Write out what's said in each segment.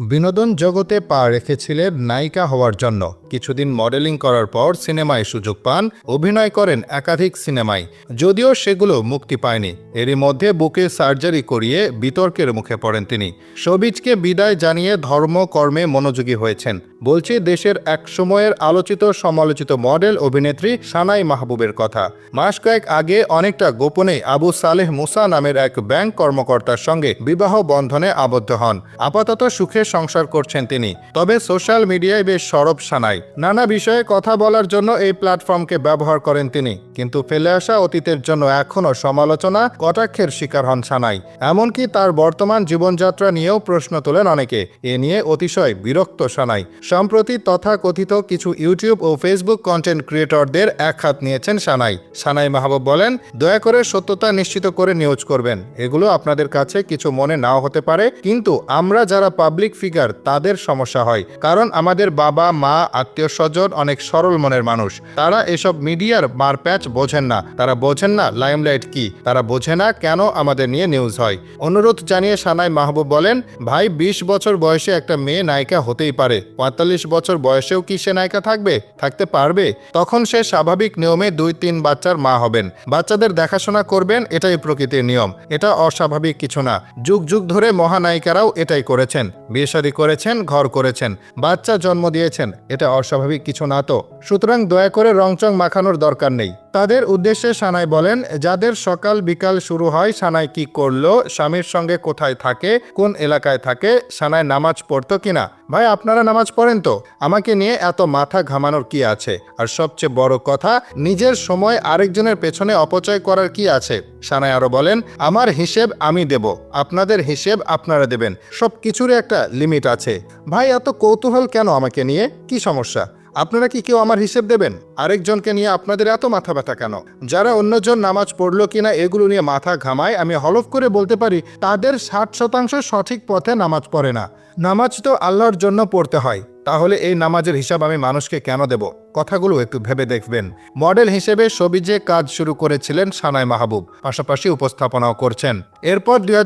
বিনোদন জগতে পা রেখেছিলেন নায়িকা হওয়ার জন্য। কিছুদিন মডেলিং করার পর সিনেমায় সুযোগ পান, অভিনয় করেন একাধিক সিনেমায়। যদিও সেগুলো মুক্তি পায়নি। এরই মধ্যে বুকে সার্জারি করিয়ে বিতর্কের মুখে পড়েন তিনি। সবিজকে বিদায় জানিয়ে ধর্ম কর্মে মনোযোগী হয়েছেন। বলছি, দেশের এক সময়ের আলোচিত সমালোচিত মডেল অভিনেত্রী সানাই মাহবুবের কথা। মাস কয়েক আগে অনেকটা গোপনে আবু সালেহ মুসা নামের এক ব্যাংক কর্মকর্তার সঙ্গে বিবাহ বন্ধনে আবদ্ধ হন। আপাতত সুখে সংসার করছেন তিনি। তবে সোশ্যাল মিডিয়ায় বেশ সরব সানাই। নানা বিষয়ে কথা বলার জন্য এই প্ল্যাটফর্মকে ব্যবহার করেন তিনি, কিন্তু ফেলে আসা অতীতের জন্য এখনও সমালোচনা কটাক্ষের শিকার হন সানাই। এমনকি তার বর্তমান জীবনযাত্রা নিয়েও প্রশ্ন তোলেন অনেকে। এ নিয়ে অতিশয় বিরক্ত সানাই। সম্প্রতি তথাকথিত কিছু ইউটিউব ও ফেসবুক কন্টেন্ট ক্রিয়েটরদের এক হাত নিয়েছেন সানাই। সানাই মাহবুব বলেন, দয়া করে সত্যতা নিশ্চিত করে নিউজ করবেন। এগুলো আপনাদের কাছে কিছু মনে নাও হতে পারে, কিন্তু আমরা যারা পাবলিক ফিগার তাদের সমস্যা হয়। কারণ আমাদের বাবা, মা আত্মীয় স্বজন অনেক সরল মনের মানুষ। তারা এসব মিডিয়ার মারপ্যাচ বোঝেন না। তারা বোঝেন না লাইমলাইট কি। তারা বোঝে না কেন আমাদের নিয়ে নিউজ হয়। অনুরোধ জানিয়ে সানাই মাহবুব বলেন, ভাই, বিশ বছর বয়সে একটা মেয়ে নায়িকা হতেই পারে। পঁয়তাল্লিশ বছর বয়সেও কি সে নায়িকা থাকবে? থাকতে পারবে? তখন সে স্বাভাবিক নিয়মে দুই তিন বাচ্চার মা হবেন। বাচ্চাদের দেখাশোনা করবেন, এটাই প্রকৃতির নিয়ম। এটা অস্বাভাবিক কিছু না। যুগ যুগ ধরে মহানায়িকারাও এটাই করেছেন। বিয়ে করেছেন, ঘর করেছেন। বাচ্চা জন্ম দিয়েছেন, এটা অস্বাভাবিক কিছু না তো? সুতরাং দয়া করে রংচং মাখানোর দরকার নেই। তাদের উদ্দেশ্যে সানাই বলেন, যাদের সকাল বিকাল শুরু হয়, সানাই কি করল, স্বামীর সঙ্গে কোথায় থাকে, কোন এলাকায় থাকে, সানাই নামাজ পড়তো কিনা? ভাই, আপনারা নামাজ পড়েন তো? আমাকে নিয়ে এত মাথা ঘামানোর কি আছে? আর সবচেয়ে বড় কথা, নিজের সময় আরেকজনের পেছনে অপচয় করার কি আছে? সানাই আরও বলেন, আমার হিসেব আমি দেব, আপনাদের হিসেব আপনারা দেবেন সব কিছুরই একটা লিমিট আছে। ভাই, এত কৌতূহল কেন আমাকে নিয়ে? কি সমস্যা? আপনারা কি কেউ আমার হিসেব দেবেন? আরেকজনকে নিয়ে আপনাদের এত মাথা ব্যথা কেন? যারা অন্যজন নামাজ পড়ল কিনা এগুলো নিয়ে মাথা ঘামায়, আমি হলফ করে বলতে পারি, তাদের ষাট শতাংশ সঠিক পথে নামাজ পড়ে না। নামাজ তো আল্লাহর জন্য পড়তে হয়। তাহলে এই নামাজের হিসাব আমি মানুষকে কেন দেব? কথাগুলো একটু ভেবে দেখবেন। মডেল হিসেবে সবিজে কাজ শুরু করেছিলেন সানাই মাহবুব, পাশাপাশি উপস্থাপনাও করছেন। এরপর দুই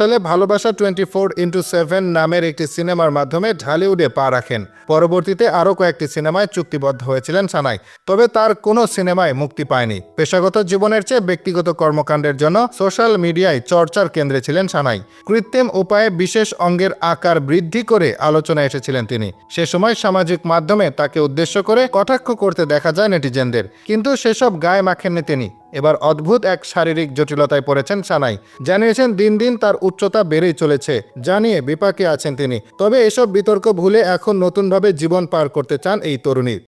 সালে ভালোবাসা টোয়েন্টি ফোর ইন্টু সেভেন নামের একটি সিনেমার মাধ্যমে ঢালিউডে পা রাখেন। পরবর্তীতে আরও কয়েকটি সিনেমায় চুক্তিবদ্ধ হয়েছিলেন সানাই, তবে তার কোনো সিনেমায় মুক্তি পায়নি। পেশাগত জীবনের চেয়ে ব্যক্তিগত কর্মকাণ্ডের জন্য সোশ্যাল মিডিয়ায় চর্চার কেন্দ্রে ছিলেন সানাই। কৃত্রিম উপায়ে বিশেষ অঙ্গের আকার বৃদ্ধি করে আলোচনায় এসেছিলেন তিনি। সে সময় সামাজিক মাধ্যমে তাকে উদ্দেশ্য করে কটাক্ষ করতে দেখা যায় নেটিজেনদের। কিন্তু সেসব গায়ে মাখেননি তিনি। এবার অদ্ভুত এক শারীরিক জটিলতায় পড়েছেন সানাই। জানিয়েছেন দিন দিন তার উচ্চতা বেড়েই চলেছে। জানিয়ে বিপাকে আছেন তিনি। তবে এসব বিতর্ক ভুলে এখন নতুনভাবে জীবন পার করতে চান এই তরুণী।